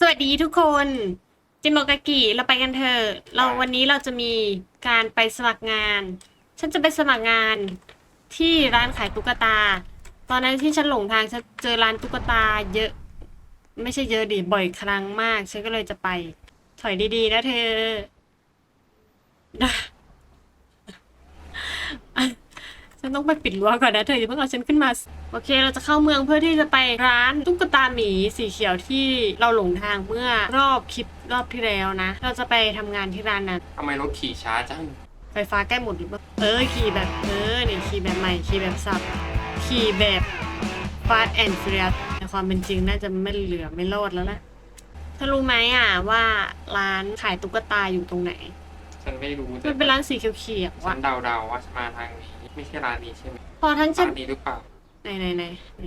สวัสดีทุกคนจิโมกากิเราไปกันเถอะเราวันนี้เราจะมีการไปสมัครงาน ฉันจะไปสมัครงานที่ร้านขายตุ๊กตา ตอนนั้นที่ฉันหลงทางฉันเจอร้านตุ๊กตาเยอะ ไม่ใช่เยอะดิบ่อยครั้งมาก ฉันก็เลยจะไป ถอยดีๆนะเธอ ฉันต้องไปปิดรั้วก่อนนะเธออย่าเพิ่งเอาฉันขึ้นมา โอเค เราจะเข้าเมืองเพื่อที่จะไปร้านตุ๊กตาหมีสีเขียวที่เราหลงทางเมื่อรอบคลิปรอบที่แล้วนะ เราจะไปทำงานที่ร้านนั้นทำไมรถขี่ช้าจัง ไฟฟ้าใกล้หมดหรือเปล่า เออ ขี่แบบ เออนี่ขี่แบบใหม่ ขี่แบบสับ ขี่แบบ fast and furious ในความเป็นจริงน่าจะไม่เหลือไม่รอดแล้วนะเธอรู้ไหมอะว่าร้านขายตุ๊กตาอยู่ตรงไหน ฉันไม่รู้มันเป็นร้านสีเขียวๆฉัว่ะนเดาๆว่ามาทางนี้ ไม่ใช่ร้านนี้ใช่ไหมพอทั้งฉันร้านนี้หรือเปล่าไหนไหนไหนไหน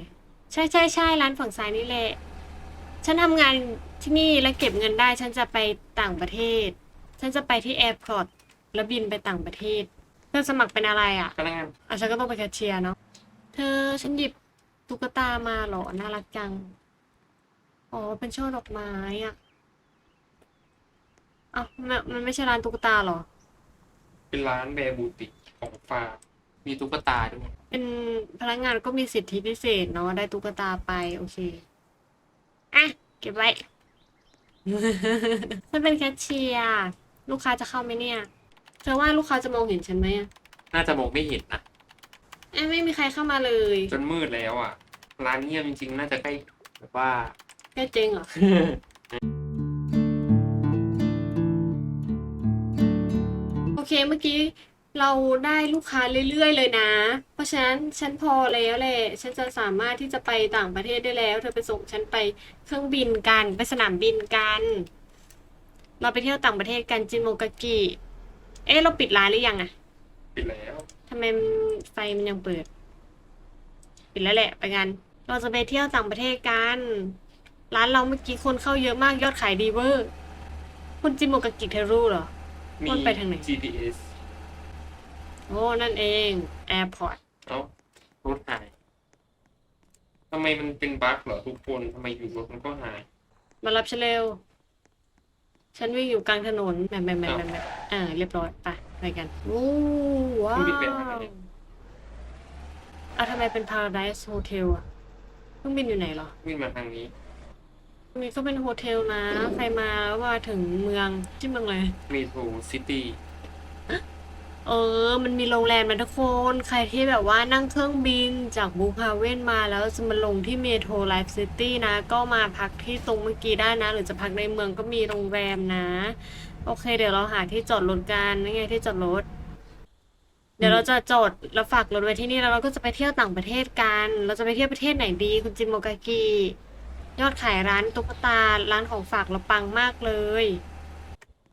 ใช่ใช่ใช่ร้านฝั่งซ้ายนี่แหละ ฉันทำงานที่นี่แล้วเก็บเงินได้ ฉันจะไปต่างประเทศ ฉันจะไปที่แอร์พอร์ตแล้วบินไปต่างประเทศ เธอสมัครเป็นอะไรอะพนักงานอะฉันก็ต้องไปแคชเชียร์เนาะ เธอฉันหยิบตุ๊กตามาเหรอ น่ารักจัง อ๋อ เป็นช่อดอกไม้อะอ้าวมันมันไม่ใช่ร้านตุ๊กตาเหรอ เป็นร้านแบร์บูติกของฝากมี ตุ๊กตาด้วย เป็นพนักงานก็มีสิทธิพิเศษเนาะได้ตุ๊กตาไป โอเค อะ เก็บไว้ ฉันเป็นแคชเชียร์ลูกค้าจะเข้าไหมเนี่ยเธอว่าลูกค้าจะมองเห็นฉันไหมอะน่าจะมองไม่เห็นนะเอ้ยไม่มีใครเข้ามาเลยจนมืดแล้วอะ ร้านเงียบจริงๆ น่าจะใกล้แบบว่า แค่เจ๊งเหรอ โอเคเมื่อกี้ เราได้ลูกค้าเรื่อยๆเลยนะ เพราะฉะนั้นฉันพอแล้วแหละฉันจะสามารถที่จะไปต่างประเทศได้แล้ว เธอไปส่งฉันไปเครื่องบินกัน ไปสนามบินกัน เราไปเที่ยวต่างประเทศกันจินโมกากิ เอ๊ะเราปิดร้านหรือยังอะปิดแล้วทำไมมันไฟมันยังเปิด ปิดแล้วแหละไปกัน เราจะไปเที่ยวต่างประเทศกัน ร้านเราเมื่อกี้คนเข้าเยอะมากยอดขายดีเวอร์คุณจินโมกากิเทรู้เหรอมีมันไปทางไหน GPS โอ้นั่นเองแอร์พอร์ตเอ้ารถหายทำไมมันเป็นบั๊กเหรอทุกคนทำไมอยู่รถมันก็หาย มารับฉันเร็ว ฉันวิ่งอยู่กลางถนนแบบแบบแบบแบบแบบอ่าเรียบร้อยไปไปกันโอ้ว้าวอะทำไมเป็น Paradise Hotel อะเครื่องบินอยู่ไหนเหรอ วิ่งมาทางนี้นี่ก็เป็นโฮเทลนะ ใครมาแล้วมาถึงเมืองที่เมืองอะไร มีทูซิตี้ เออ มันมีโรงแรมนะทุกคน ใครที่แบบว่านั่งเครื่องบินจากบูคาเวนมาแล้วจะมาลงที่เมโทรไลฟ์ซิตี้นะ ก็มาพักที่ตรงเมื่อกี้ได้นะ หรือจะพักในเมืองก็มีโรงแรมนะ โอเค เดี๋ยวเราหาที่จอดรถกันนี่ไงที่จอดรถ เดี๋ยวเราจะจอดแล้วฝากรถไว้ที่นี่แล้วเราก็จะไปเที่ยวต่างประเทศกัน เราจะไปเที่ยวประเทศไหนดี คุณจิมโมกากิยอดขายร้านตุ๊กตาร้านของฝากเราปังมากเลย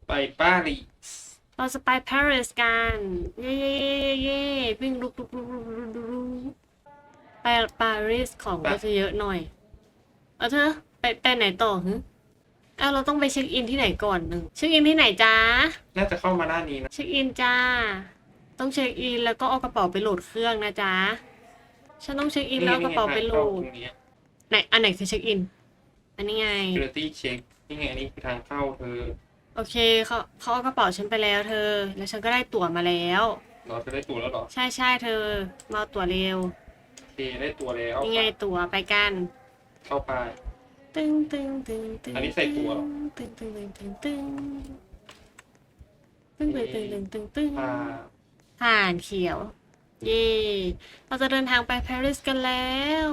ไปปารีส เราจะไปปารีสกัน เย้เย้เย้เย้วิ่งลุกลุกลุกลุกลุกลุกลุกไปปารีสของก็จะเยอะหน่อย เอาเธอไปไปไหนต่อฮึเอาเราต้องไปเช็คอินที่ไหนก่อนหนึ่งเช็คอินที่ไหนจ้าน่าจะเข้ามาด้านนี้นะ เช็คอินจ้า ต้องเช็คอินแล้วก็เอากระเป๋าไปโหลดเครื่องนะจ๊ะฉันต้องเช็คอินแล้วเอากระเป๋าไปโหลดตรงนี้ไหนอันไหนคือเช็คอิน อันนี้ไง security check นี่ไงอันนี้คือทางเข้าเธอ โอเคเขาเขาเอากระเป๋าฉันไปแล้วเธอ แล้วฉันก็ได้ตั๋วมาแล้ว เราจะได้ตั๋วแล้วเหรอใช่ใช่เธอ มาเอาตั๋วเร็วโอเคได้ตั๋วแล้วยังไงตั๋วไปกัน เข้าไป ตึงตึงตึงตึงอันนี้ใส่ตั๋วเหรอตึงตึงตึงตึงตึงตึงตึงตึงตึงตึงตึงพาผ่านเขียว เย่เราจะเดินทางไปปารีสกันแล้ว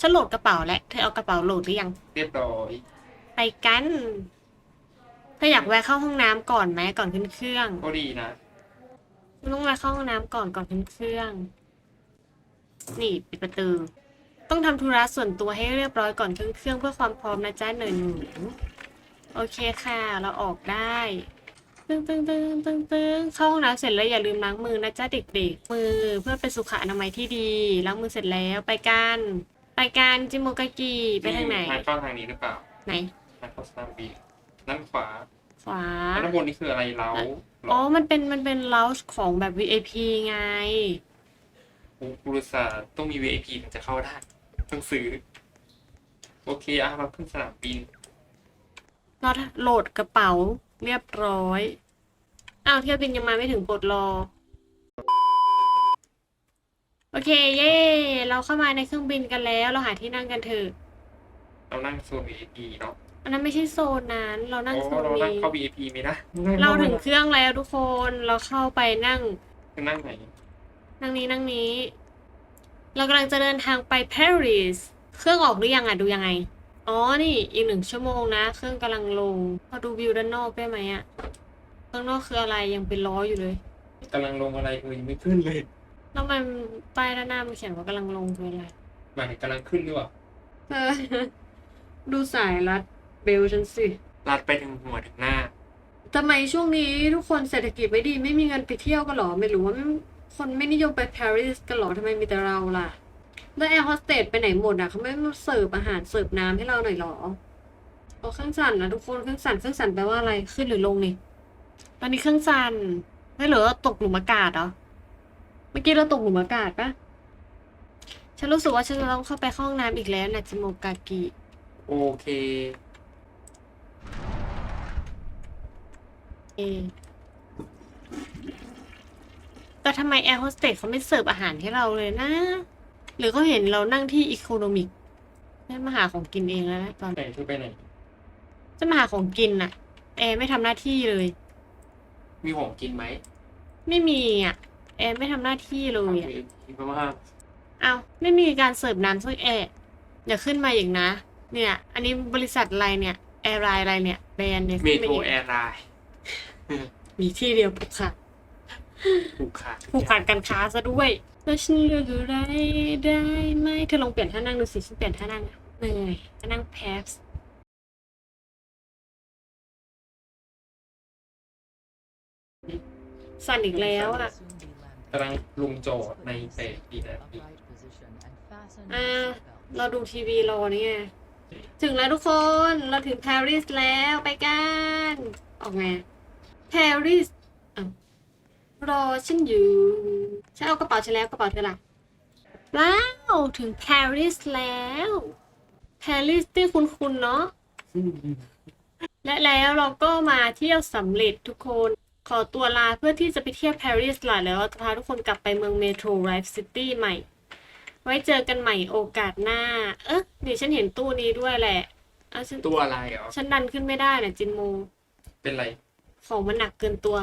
ฉันโหลดกระเป๋าแล้วเธอเอากระเป๋าโหลดหรือยัง เรียบร้อยไปกัน เธออยากแวะเข้าห้องน้ำก่อนไหมก่อนขึ้นเครื่องก็ดีนะ ต้องแวะเข้าห้องน้ำก่อนก่อนขึ้นเครื่อง นี่ปิดประตู ต้องทำธุระส่วนตัวให้เรียบร้อยก่อนขึ้นเครื่องเพื่อความพร้อมนะจ๊ะหนึ่งโอเคค่ะ เราออกได้ตึงตึงตึงตึงตึงเข้าห้องน้ำเสร็จแล้วอย่าลืมล้างมือนะจ๊ะเด็กๆ มือเพื่อเป็นสุขอนามัยที่ดีล้างมือเสร็จแล้วไปกันไปกันจิโมกากิไปทางไหน ทางเข้าทางนี้หรือเปล่าไหน ทางเข้าสนามบิน ด้านขวาขวาแล้วด้านบนนี่คืออะไรเล้าหรอ๋ออมันเป็นมันเป็นเลาส์ของแบบ VIP ไง โอ้บริษัทต้องมี VIP ถึงจะเข้าได้ต้องซื้อ โอเคอะเราขึ้นสนามบินเราโหลดกระเป๋าเรียบร้อย อ้าวเที่ยวบินยังมาไม่ถึงปลดรอ โอเค เย่เราเข้ามาในเครื่องบินกันแล้ว เราหาที่นั่งกันเถอะ เรานั่งโซน VIP เนาะ อันนั้นไม่ใช่โซนนั้น เรานั่งโอ้โซนเรานั่งนี้เข้า VIP ไหมนะเราถึงเครื่องแล้วทุกคนเราเข้าไปนั่งคือนั่งไหนนั่งนี้นั่งนี้ เรากำลังจะเดินทางไปปารีสเครื่องออกหรือยังอะดูยังไง อ๋อนี่อีกหนึ่งชั่วโมงนะ เครื่องกำลังลงพอดูวิวด้านนอกได้ไหมอะข้างนอกคืออะไรยังเป็นล้ออยู่เลยกำลังลงอะไรเอ่ยยังไม่ขึ้นเลยแล้วมันป้ายด้านหน้ามันเขียนว่ากำลังลงคืออะไรหมายถึงกำลังขึ้นหรือเปล่าเออดูสายรัดเบลฉันสิลัดไปถึงหัวถึงหน้า ทำไมช่วงนี้ทุกคนเศรษฐกิจไม่ดีไม่มีเงินไปเที่ยวกันหรอ ไม่รู้ว่าไม่คนไม่นิยมไปปารีสกันหรอทำไมมีแต่เราล่ะ แล้วแอร์โฮสเตสไปไหนหมดอะเขาไม่มาเสิร์ฟอาหารเสิร์ฟน้ำให้เราหน่อยหรอเอาเครื่องสั่นนะทุกคนเครื่องสั่นเครื่องสั่นแปลว่าอะไรขึ้นหรือลงนี่ ตอนนี้เครื่องสั่นไม่เหลือเราตกหลุมอากาศเหรอ เมื่อกี้เราตกหลุมอากาศปะฉันรู้สึกว่าฉันจะต้องเข้าไปเข้าห้องน้ำอีกแล้วนะจิโมกากิ โอเค เอ แต่ทำไมแอร์โฮสเตสเขาไม่เสิร์ฟอาหารให้เราเลยนะ หรือเขาเห็นเรานั่งที่อีโคโนมิกไม่มาหาของกินเองแล้วนะตอนไหนคือไปไหนจะมาหาของกินน่ะ แอร์ไม่ทำหน้าที่เลย มีของกินไหมไม่มีอะ แอร์ไม่ทำหน้าที่เลยอะมีเพราะว่าเอาไม่มีการเสิร์ฟน้ำสักแอร์อย่าขึ้นมาอีกนะ เนี่ย อันนี้บริษัทอะไรเนี่ยแอร์ไลน์อะไรเนี่ยแบรนด์เนี่ยเมขึ้นโทรมาอีก แอร์ไลน์ มีที่เดียวผูกขาดถูกขาดผูกขาดการค้าซะด้วยแล้วฉันเลือกอะไรได้ไหมเธอลองเปลี่ยนท่านั่งดูสิฉันเปลี่ยนท่านั่งอะเหนื่อยท่านั่งแพสสั่นอีกแล้วอะกำลังลุงโจทย์ในเตะดีนะอ่า เราดูทีวีรอนี่ไงถึงแล้วทุกคนเราถึงปารีสแล้วไปกัน ออกไง ปารีสอ้าวรอฉันอยู่ฉันเอากระเป๋าฉันแล้วกระเป๋าเธอล่ะว้าวถึงปารีสแล้วปารีสที่คุณๆเนาะและแล้วเราก็มาเที่ยวสำเร็จทุกคน ขอตัวลาเพื่อที่จะไปเที่ยวปารีสล่ะแล้วเราจะพาทุกคนกลับไปเมืองเมโทรไลฟ์ซิตี้ใหม่ ไว้เจอกันใหม่โอกาสหน้า เอ๊ะนี่ฉันเห็นตู้นี้ด้วยแหละเอาฉันตัวอะไรเหรอฉันดันขึ้นไม่ได้นะจินโม เป็นไร ของมันหนักเกินตัว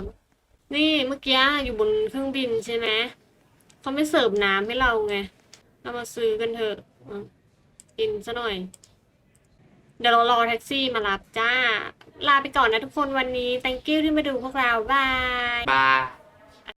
นี่เมื่อกี้อยู่บนเครื่องบินใช่ไหมเขาไม่เสิร์ฟน้ำให้เราไง เรามาซื้อกันเถอะกินซะหน่อย เดี๋ยวเรารอแท็กซี่มารับจ้า ลาไปก่อนนะทุกคนวันนี้ thank you ที่มาดูพวกเราบายบาย